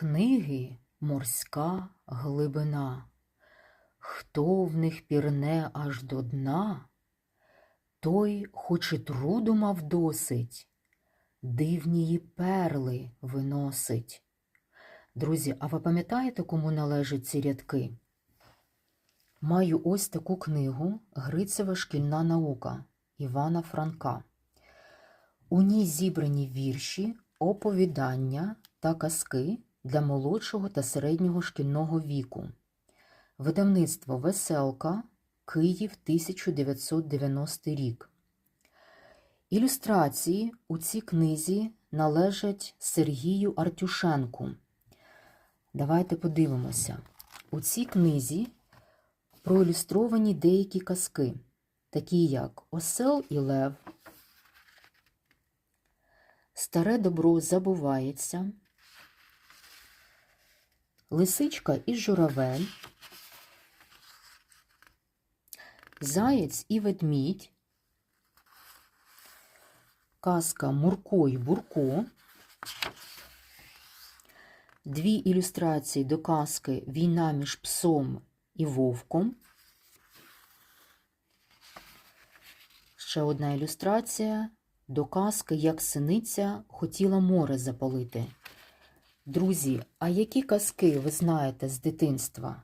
Книги морська глибина, Хто в них пірне аж до дна, той, хоч і труду мав досить, дивнії перли виносить. Друзі, а ви пам'ятаєте, кому належать ці рядки? Маю ось таку книгу Грицева шкільна наука Івана Франка. У ній зібрані вірші, оповідання та казки для молодшого та середнього шкільного віку. Видавництво Веселка, Київ 1990 рік. Ілюстрації у цій книзі належать Сергію Артюшенку. Давайте подивимося. У цій книзі проілюстровані деякі казки, такі як Осел і Лев, Старе добро забувається, Лисичка і журавель, Заєць і ведмідь, Казка Мурко і Бурко, дві ілюстрації до казки Війна між псом і вовком. Ще одна ілюстрація до казки Як синиця хотіла море запалити. Друзі, а які казки ви знаєте з дитинства?